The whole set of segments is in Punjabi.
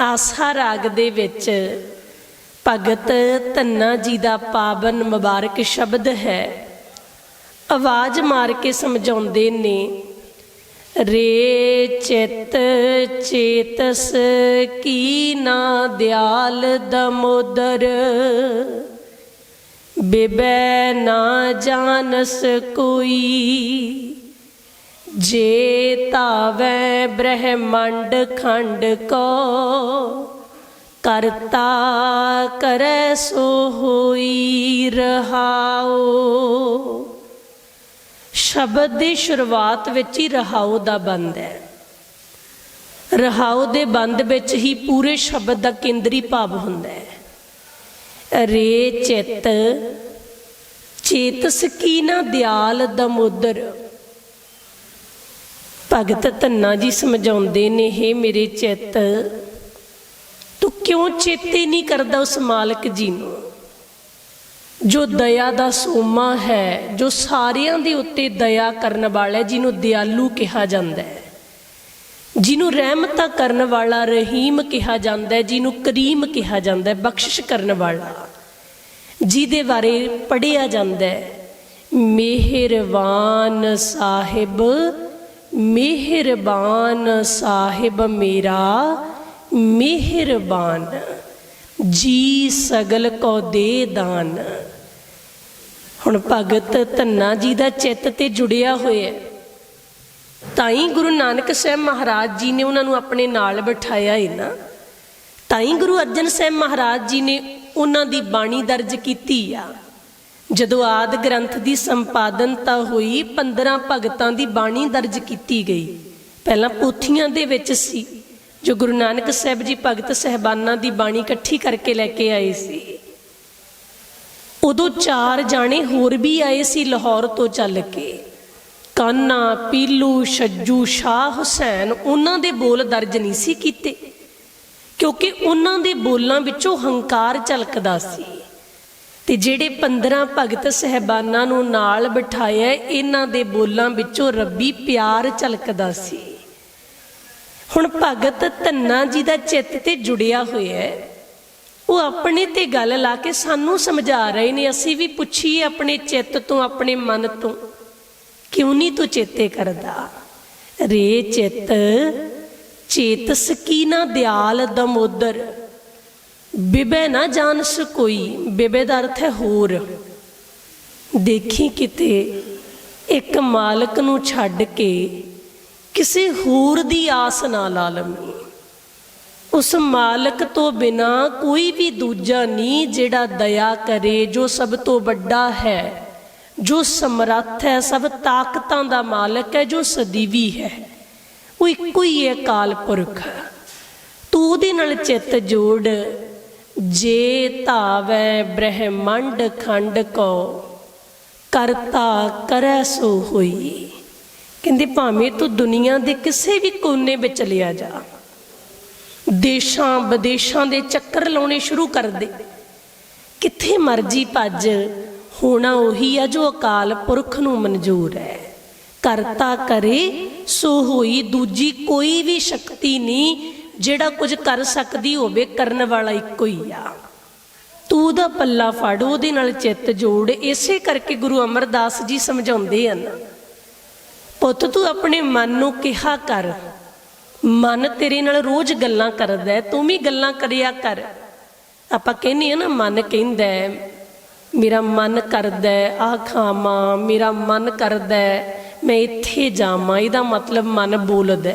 ਆਸਾ ਰਾਗ ਦੇ ਵਿੱਚ, ਭਗਤ ਧੰਨਾ ਜੀ ਦਾ ਪਾਵਨ ਮੁਬਾਰਕ ਸ਼ਬਦ ਹੈ। ਆਵਾਜ਼ ਮਾਰ ਕੇ ਸਮਝਾਉਂਦੇ ਨੇ, ਰੇ ਚਿਤ ਚੇਤਸ ਕੀ ਨਾ ਦਿਆਲ ਦਮੋਦਰ। ਬਿਬੈ ਨਾ ਜਾਣਸ ਕੋਈ ਜੇ ਤਾਵੈ ਬ੍ਰਹਮੰਡ ਖੰਡ ਕੋ, ਕਰਤਾ ਕਰੈ ਸੋ ਹੋਈ ਰਹਾਓ ਸ਼ਬਦ ਦੀ ਸ਼ੁਰੂਆਤ ਵਿੱਚ ਹੀ ਰਹਾਉ ਦਾ ਬੰਦ ਹੈ। ਰਹਾਉ ਦੇ ਬੰਦ ਵਿੱਚ ਹੀ ਪੂਰੇ ਸ਼ਬਦ ਦਾ ਕੇਂਦਰੀ ਭਾਵ ਹੁੰਦਾ ਹੈ। ਰੇ ਚਿਤ, ਚੇਤਸ ਕੀ ਨਾ ਦਿਆਲ ਦਮੋਦਰ। ਭਗਤ ਧੰਨਾ ਜੀ ਸਮਝਾਉਂਦੇ ਨੇ हे ਮੇਰੇ ਚਿੱਤ, ਤੂੰ ਕਿਉਂ ਚੇਤੇ ਨਹੀਂ ਕਰਦਾ ਉਸ ਮਾਲਕ ਜੀ ਨੂੰ? ਜੋ ਦਇਆ ਦਾ ਸੋਮਾ ਹੈ, ਜੋ ਸਾਰਿਆਂ ਦੇ ਉੱਤੇ ਦਇਆ ਕਰਨ ਵਾਲਾ ਜਿਹਨੂੰ ਦਿਆਲੂ ਕਿਹਾ ਜਾਂਦਾ ਹੈ, ਜਿਹਨੂੰ ਰਹਿਮਤਾ ਕਰਨ ਵਾਲਾ, ਰਹੀਮ ਕਿਹਾ ਜਾਂਦਾ ਹੈ, ਜਿਹਨੂੰ ਕਰੀਮ ਕਿਹਾ ਜਾਂਦਾ ਹੈ, ਬਖਸ਼ਿਸ਼ ਕਰਨ ਵਾਲਾ, ਜਿਹਦੇ ਬਾਰੇ ਪੜਿਆ ਜਾਂਦਾ ਹੈ, ਮਿਹਰਬਾਨ ਸਾਹਿਬ ਮਿਹਰਬਾਨ ਸਾਹਿਬ ਮੇਰਾ, ਮਿਹਰਬਾਨ। ਜੀ ਸਗਲ ਕੋ ਦੇ ਦਾਨ। ਹੁਣ ਭਗਤ ਧੰਨਾ ਜੀ ਦਾ ਚਿੱਤ ਤੇ ਜੁੜਿਆ ਹੋਇਆ ਤਾਂ ਹੀ ਗੁਰੂ ਨਾਨਕ ਸਾਹਿਬ ਮਹਾਰਾਜ ਜੀ ਨੇ ਉਹਨਾਂ ਨੂੰ ਆਪਣੇ ਨਾਲ ਬਿਠਾਇਆ ਹੈ ਨਾ। ਤਾਂ ਹੀ ਗੁਰੂ ਅਰਜਨ ਸਾਹਿਬ ਮਹਾਰਾਜ ਜੀ ਨੇ ਉਹਨਾਂ ਦੀ ਬਾਣੀ ਦਰਜ ਕੀਤੀ ਆ। ਜਦੋਂ ਆਦ ਗ੍ਰੰਥ ਦੀ ਸੰਪਾਦਨਤਾ ਹੋਈ 15 ਭਗਤਾਂ ਦੀ ਬਾਣੀ ਦਰਜ ਕੀਤੀ ਗਈ। ਪਹਿਲਾਂ ਪੋਥੀਆਂ ਦੇ ਵਿੱਚ ਸੀ, ਜੋ ਗੁਰੂ ਨਾਨਕ ਸਾਹਿਬ ਜੀ ਭਗਤ ਸਹਿਬਾਨਾਂ ਦੀ ਬਾਣੀ ਇਕੱਠੀ ਕਰਕੇ ਲੈ ਕੇ ਆਏ ਸੀ। ਉਦੋਂ ਚਾਰ ਜਾਣੇ ਹੋਰ ਵੀ ਆਏ ਸੀ ਲਾਹੌਰ ਤੋਂ ਚੱਲ ਕੇ। ਕਾਨਾ, ਪੀਲੂ, ਛੱਜੂ, ਸ਼ਾਹ ਹੁਸੈਨ, ਉਹਨਾਂ ਦੇ ਬੋਲ ਦਰਜ ਨਹੀਂ ਸੀ ਕੀਤੇ, ਕਿਉਂਕਿ ਉਹਨਾਂ ਦੇ ਬੋਲਾਂ ਵਿੱਚੋਂ ਹੰਕਾਰ ਝਲਕਦਾ ਸੀ। ਤੇ ਜਿਹੜੇ 15 ਭਗਤ ਸਹਿਬਾਨਾਂ ਨੂੰ ਨਾਲ ਬਿਠਾਇਆ, ਇਹਨਾਂ ਦੇ ਬੋਲਾਂ ਵਿੱਚੋਂ ਰੱਬੀ ਪਿਆਰ ਝਲਕਦਾ ਸੀ। ਹੁਣ ਭਗਤ ਧੰਨਾ ਜੀ ਦਾ ਚਿੱਤ ਤੇ ਜੁੜਿਆ ਹੋਇਆ ਹੈ। ਉਹ ਆਪਣੇ ਤੇ ਗੱਲ ਲਾ ਕੇ ਸਾਨੂੰ ਸਮਝਾ ਰਹੇ ਨੇ, ਅਸੀਂ ਵੀ ਪੁੱਛੀਏ ਆਪਣੇ ਚਿੱਤ ਤੋਂ, ਆਪਣੇ ਮਨ ਤੋਂ, ਕਿਉਂ ਨਹੀਂ ਤੂੰ ਚੇਤੇ ਕਰਦਾ? ਰੇ ਚਿੱਤ, ਚੇਤਸ ਕੀ ਨਾ ਦਿਆਲ ਦਮੋਦਰ। ਬਿਬੇ ਨਾ ਜਾਣਸ ਕੋਈ, ਬਿਬੇ ਦਾ ਅਰਥ ਹੈ ਹੋਰ। ਦੇਖੀ ਕਿਤੇ ਇੱਕ ਮਾਲਕ ਨੂੰ ਛੱਡ ਕੇ ਕਿਸੇ ਹੋਰ ਦੀ ਆਸ ਨਾ ਲਾ ਲਵੀਂ। ਉਸ ਮਾਲਕ ਤੋਂ ਬਿਨਾ ਕੋਈ ਵੀ ਦੂਜਾ ਨਹੀਂ ਜਿਹੜਾ ਦਇਆ ਕਰੇ, ਜੋ ਸਭ ਤੋਂ ਵੱਡਾ ਹੈ, ਜੋ ਸਮਰੱਥ ਹੈ, ਸਭ ਤਾਕਤਾਂ ਦਾ ਮਾਲਕ ਹੈ, ਜੋ ਸਦੀਵੀ ਹੈ। ਉਹ ਇੱਕੋ ਹੀ ਹੈ ਕਾਲ ਪੁਰਖ। ਤੂੰ ਉਹਦੇ ਨਾਲ ਚਿੱਤ ਜੋੜ ਜੇ ਧਾਵੈ ਬ੍ਰਹਮੰਡ ਖੰਡ ਕੋ ਕਰਤਾ ਕਰੈ ਸੋ ਹੋਈ। ਕਹਿੰਦੇ ਭਾਵੇਂ ਤੂੰ ਦੁਨੀਆ ਦੇ ਕਿਸੇ ਵੀ ਕੋਨੇ ਵਿੱਚ ਲਿਆ ਜਾ, ਦੇਸ਼ਾਂ ਵਿਦੇਸ਼ਾਂ ਦੇ ਚੱਕਰ ਲਾਉਣੇ ਸ਼ੁਰੂ ਕਰ ਦੇ। ਕਿੱਥੇ ਮਰਜ਼ੀ ਭੱਜ, ਹੋਣਾ ਉਹੀ ਆ ਜੋ ਅਕਾਲ ਪੁਰਖ ਨੂੰ ਮਨਜ਼ੂਰ ਹੈ। ਕਰਤਾ ਕਰੇ, ਸੋ ਹੋਈ ਦੂਜੀ ਕੋਈ ਵੀ ਸ਼ਕਤੀ ਨਹੀਂ ਜਿਹੜਾ ਕੁਝ ਕਰ ਸਕਦੀ ਹੋਵੇ ਕਰਨ ਵਾਲਾ ਇੱਕੋ ਹੀ ਆ। ਤੂੰ ਉਹਦਾ ਪੱਲਾ ਫੜ ਉਹਦੇ ਨਾਲ ਚਿੱਤ ਜੋੜ। ਇਸੇ ਕਰਕੇ ਗੁਰੂ ਅਮਰਦਾਸ ਜੀ ਸਮਝਾਉਂਦੇ ਹਨ ਪੁੱਤ ਤੂੰ ਆਪਣੇ ਮਨ ਨੂੰ ਕਿਹਾ ਕਰ। ਮਨ ਤੇਰੇ ਨਾਲ ਰੋਜ਼ ਗੱਲਾਂ ਕਰਦਾ ਤੂੰ ਵੀ ਗੱਲਾਂ ਕਰਿਆ ਕਰ। ਆਪਾਂ ਕਹਿੰਦੇ ਆ ਨਾ ਮਨ ਕਹਿੰਦਾ ਮੇਰਾ ਮਨ ਕਰਦਾ ਹੈ, ਆਹ ਖਾਵਾਂ ਮੇਰਾ ਮਨ ਕਰਦਾ ਮੈਂ ਇੱਥੇ ਜਾਵਾਂ। ਇਹਦਾ ਮਤਲਬ ਮਨ ਬੋਲਦਾ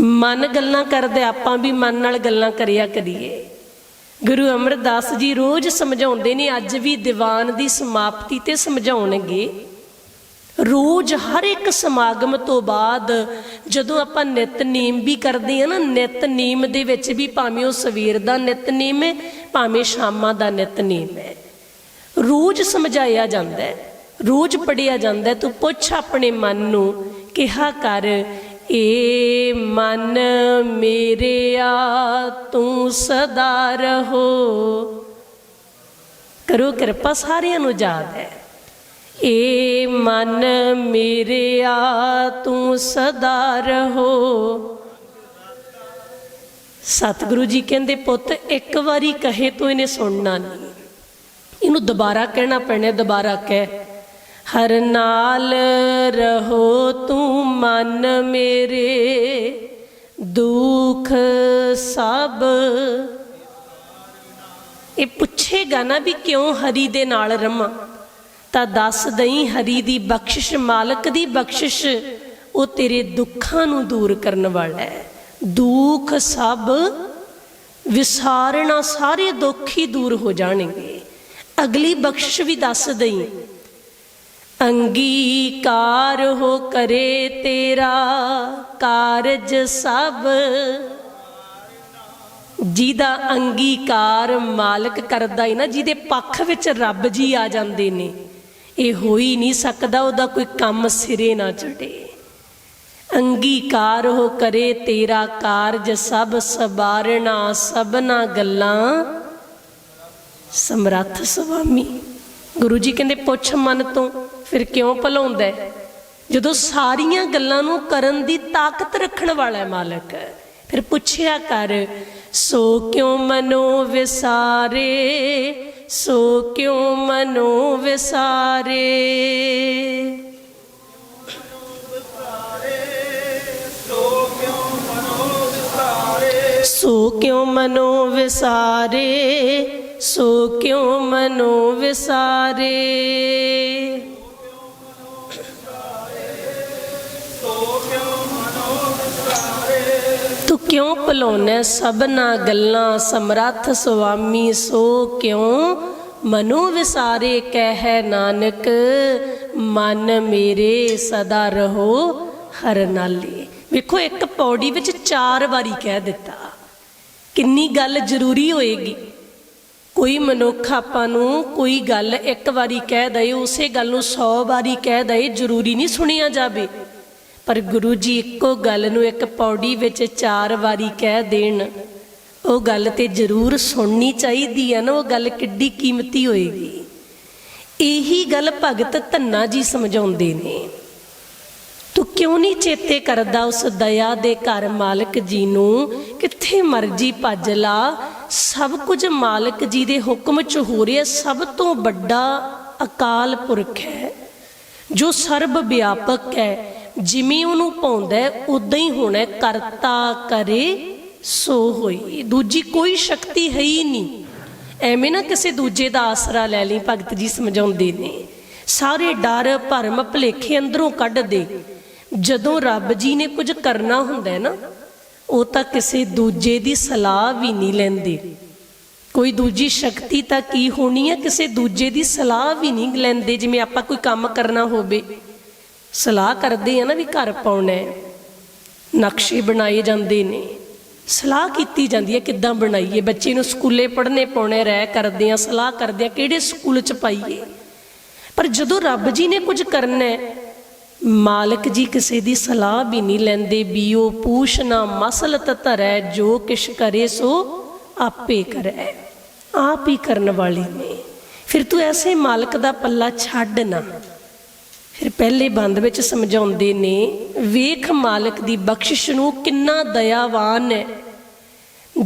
ਮਨ ਗੱਲਾਂ ਕਰਦਾ, ਆਪਾਂ ਵੀ ਮਨ ਨਾਲ ਗੱਲਾਂ ਕਰਿਆ ਕਰੀਏ। ਗੁਰੂ ਅਮਰਦਾਸ ਜੀ ਰੋਜ਼ ਸਮਝਾਉਂਦੇ ਨੇ, ਅੱਜ ਵੀ ਦੀਵਾਨ ਦੀ ਸਮਾਪਤੀ ਤੇ ਸਮਝਾਉਣਗੇ। ਰੋਜ਼ ਹਰ ਇੱਕ ਸਮਾਗਮ ਤੋਂ ਬਾਅਦ ਜਦੋਂ ਆਪਾਂ ਨਿਤਨੇਮ ਵੀ ਕਰਦੇ ਆ ਨਾ ਨਿਤਨੇਮ ਦੇ ਵਿੱਚ ਵੀ ਭਾਵੇਂ ਉਹ ਸਵੇਰ ਦਾ ਨਿਤਨੇਮ ਹੈ, ਭਾਵੇਂ ਸ਼ਾਮਾਂ ਦਾ ਨਿਤਨੇਮ ਹੈ। ਰੋਜ਼ ਸਮਝਾਇਆ ਜਾਂਦਾ ਹੈ, ਰੋਜ਼ ਪੜਿਆ ਜਾਂਦਾ ਤੂੰ ਪੁੱਛ ਆਪਣੇ ਮਨ ਨੂੰ, ਕਿਹਾ ਕਰ ਏ ਮਨ ਮੇਰਿਆ ਤੂੰ ਸਦਾ ਰਹੋ। ਕਰੋ ਕਿਰਪਾ ਸਾਰਿਆਂ ਨੂੰ ਯਾਦ ਹੈ। ਏ ਮਨ ਮੇਰਿਆ ਤੂੰ ਸਦਾ ਰਹੋ। ਸਤਿਗੁਰੂ ਜੀ ਕਹਿੰਦੇ, ਪੁੱਤ, ਇੱਕ ਵਾਰੀ ਕਹੇ ਤੂੰ ਇਹਨੇ ਸੁਣਨਾ ਨਹੀਂ। ਇਹਨੂੰ ਦੁਬਾਰਾ ਕਹਿਣਾ ਪੈਣਾ, ਦੁਬਾਰਾ ਕਹਿ। ਹਰ ਨਾਲ ਰਹੋ ਤੂੰ ਮਨ ਮੇਰੇ ਦੁੱਖ ਸਭ। ਇਹ ਪੁੱਛੇਗਾ ਨਾ ਵੀ ਕਿਉਂ ਹਰੀ ਦੇ ਨਾਲ ਰਮਾ ਤਾਂ ਦੱਸ ਦਈ ਹਰੀ ਦੀ ਬਖਸ਼ਿਸ਼, ਮਾਲਕ ਦੀ ਬਖਸ਼ਿਸ਼, ਉਹ ਤੇਰੇ ਦੁੱਖਾਂ ਨੂੰ ਦੂਰ ਕਰਨ ਵਾਲਾ ਹੈ। ਦੁੱਖ ਸਭ ਵਿਸਾਰਨਾ, ਸਾਰੇ ਦੁੱਖ ਹੀ ਦੂਰ ਹੋ ਜਾਣਗੇ। ਅਗਲੀ ਬਖਸ਼ਿਸ਼ ਵੀ ਦੱਸ ਦਈ। ਅੰਗੀਕਾਰ ਹੋ ਕਰੇ ਤੇਰਾ ਕਾਰਜ ਸਭ। ਜਿਹਦਾ ਅੰਗੀਕਾਰ ਮਾਲਕ ਕਰਦਾ ਹੈ ਨਾ, ਜਿਹਦੇ ਪੱਖ ਵਿੱਚ ਰੱਬ ਜੀ ਆ ਜਾਂਦੇ ਨੇ, ਇਹ ਹੋ ਹੀ ਨਹੀਂ ਸਕਦਾ, ਉਹਦਾ ਕੋਈ ਕੰਮ ਸਿਰੇ ਨਾ ਚੜੇ ਅੰਗੀਕਾਰ ਹੋ ਕਰੇ ਤੇਰਾ ਕਾਰਜ ਸਭ ਸਬਾਰਣਾ ਸਭਨਾ ਗੱਲਾਂ। ਸਮਰੱਥ ਸੁਆਮੀ, ਗੁਰੂ ਜੀ ਕਹਿੰਦੇ, ਪੁੱਛ ਮਨ ਤੋਂ ਫਿਰ ਕਿਉਂ ਭਲਾਉਂਦਾ ਹੈ? ਜਦੋਂ ਸਾਰੀਆਂ ਗੱਲਾਂ ਨੂੰ ਕਰਨ ਦੀ ਤਾਕਤ ਰੱਖਣ ਵਾਲਾ ਮਾਲਕ, ਫਿਰ ਪੁੱਛਿਆ ਕਰ, ਸੋ ਕਿਉਂ ਮਨੋ ਵਿਸਾਰੇ? ਸੋ ਕਿਉਂ ਮਨੋ ਵਿਸਾਰੇ? ਸੋ ਕਿਉਂ ਮਨੋ ਵਿਸਾਰੇ? ਸੋ ਕਿਉਂ ਮਨੋ ਵਿਸਾਰੇ? ਕਿਉਂ ਭੁਲਾਉਣਾ ਸਭਨਾ ਗੱਲਾਂ? ਸਮਰੱਥ ਸੁਆਮੀ, ਸੋ ਕਿਉਂ ਮਨੋ ਵਿਸਾਰੇ? ਕਹਿ ਨਾਨਕ, ਮਨ ਮੇਰੇ ਸਦਾ ਰਹੋ ਹਰ ਨਾਲੇ। ਵੇਖੋ, ਇੱਕ ਪੌੜੀ ਵਿੱਚ ਚਾਰ ਵਾਰੀ ਕਹਿ ਦਿੱਤਾ। ਕਿੰਨੀ ਗੱਲ ਜ਼ਰੂਰੀ ਹੋਏਗੀ। ਕੋਈ ਮਨੁੱਖ ਆਪਾਂ ਨੂੰ ਕੋਈ ਗੱਲ ਇੱਕ ਵਾਰੀ ਕਹਿ ਦਏ, ਉਸੇ ਗੱਲ ਨੂੰ 100 ਵਾਰੀ ਕਹਿ ਦਏ, ਜ਼ਰੂਰੀ ਨਹੀਂ ਸੁਣਿਆ ਜਾਵੇ। ਪਰ ਗੁਰੂ ਜੀ ਇੱਕੋ ਗੱਲ ਨੂੰ ਇੱਕ ਪੌੜੀ ਵਿੱਚ ਚਾਰ ਵਾਰੀ ਕਹਿ ਦੇਣ, ਉਹ ਗੱਲ ਤੇ ਜ਼ਰੂਰ ਸੁਣਨੀ ਚਾਹੀਦੀ ਹੈ ਨਾ, ਉਹ ਗੱਲ ਕਿੱਡੀ ਕੀਮਤੀ ਹੋਏਗੀ। ਇਹੀ ਗੱਲ ਭਗਤ ਧੰਨਾ ਜੀ ਸਮਝਾਉਂਦੇ ਨੇ। ਤੂੰ ਕਿਉਂ ਨਹੀਂ ਚੇਤੇ ਕਰਦਾ ਉਸ ਦਇਆ ਦੇ ਘਰ ਮਾਲਕ ਜੀ ਨੂੰ? ਕਿੱਥੇ ਮਰਜ਼ੀ ਭੱਜ ਲਾ, ਸਭ ਕੁਝ ਮਾਲਕ ਜੀ ਦੇ ਹੁਕਮ ਚ ਹੋ ਰਿਹਾ, ਸਭ ਤੋਂ ਵੱਡਾ ਅਕਾਲ ਪੁਰਖ ਹੈ, ਜੋ ਸਰਬ ਵਿਆਪਕ ਹੈ। ਜਿਵੇਂ ਉਹਨੂੰ ਪਾਉਂਦਾ ਉਦਾਂ ਹੀ ਹੋਣਾ ਕਰਤਾ ਕਰੇ, ਸੋ ਹੋਈ। ਦੂਜੀ ਕੋਈ ਸ਼ਕਤੀ ਹੈ ਹੀ ਨਹੀਂ। ਐਵੇਂ ਨਾ ਕਿਸੇ ਦੂਜੇ ਦਾ ਆਸਰਾ ਲੈ ਲਈ, ਭਗਤ ਜੀ ਸਮਝਾਉਂਦੇ ਨੇ। ਸਾਰੇ ਡਰ, ਭਰਮ ਭਲੇਖੇ ਅੰਦਰੋਂ ਕੱਢ ਦੇ। ਜਦੋਂ ਰੱਬ ਜੀ ਨੇ ਕੁਝ ਕਰਨਾ ਹੁੰਦਾ ਨਾ, ਉਹ ਤਾਂ ਕਿਸੇ ਦੂਜੇ ਦੀ ਸਲਾਹ ਵੀ ਨਹੀਂ ਲੈਂਦੇ। ਕੋਈ ਦੂਜੀ ਸ਼ਕਤੀ ਤਾਂ ਕੀ ਹੋਣੀ ਹੈ, ਕਿਸੇ ਦੂਜੇ ਦੀ ਸਲਾਹ ਵੀ ਨਹੀਂ ਲੈਂਦੇ, ਜਿਵੇਂ ਆਪਾਂ ਕੋਈ ਕੰਮ ਕਰਨਾ ਹੋਵੇ। ਸਲਾਹ ਕਰਦੇ ਆ ਨਾ ਵੀ ਘਰ ਪਾਉਣਾ ਹੈ। ਨਕਸ਼ੇ ਬਣਾਏ ਜਾਂਦੇ ਨੇ। ਸਲਾਹ ਕੀਤੀ ਜਾਂਦੀ ਹੈ ਕਿੱਦਾਂ ਬਣਾਈਏ। ਬੱਚੇ ਨੂੰ ਸਕੂਲੇ ਪੜ੍ਹਨੇ ਪਾਉਣੇ, ਰਹਿ ਕਰਦੇ ਆ, ਸਲਾਹ ਕਰਦੇ ਆ, ਕਿਹੜੇ ਸਕੂਲ ਚ ਪਾਈਏ। ਪਰ ਜਦੋਂ ਰੱਬ ਜੀ ਨੇ ਕੁਝ ਕਰਨਾ ਹੈ, ਮਾਲਕ ਜੀ ਕਿਸੇ ਦੀ ਸਲਾਹ ਵੀ ਨਹੀਂ ਲੈਂਦੇ ਬੀਓ ਪੂਛ ਨਾ ਮਸਲਤ ਧਰੈ, ਜੋ ਕਿਛ ਕਰੇ ਸੋ ਆਪੇ ਕਰੈ। ਆਪ ਹੀ ਕਰਨ ਵਾਲੇ ਨੇ। ਫਿਰ ਤੂੰ ਐਸੇ ਮਾਲਕ ਦਾ ਪੱਲਾ ਛੱਡ ਨਾ। ਫਿਰ ਪਹਿਲੇ ਬੰਦ ਵਿੱਚ ਸਮਝਾਉਂਦੇ ਨੇ ਵੇਖ ਮਾਲਕ ਦੀ ਬਖਸ਼ਿਸ਼ ਨੂੰ ਕਿੰਨਾ ਦਇਆਵਾਨ ਹੈ।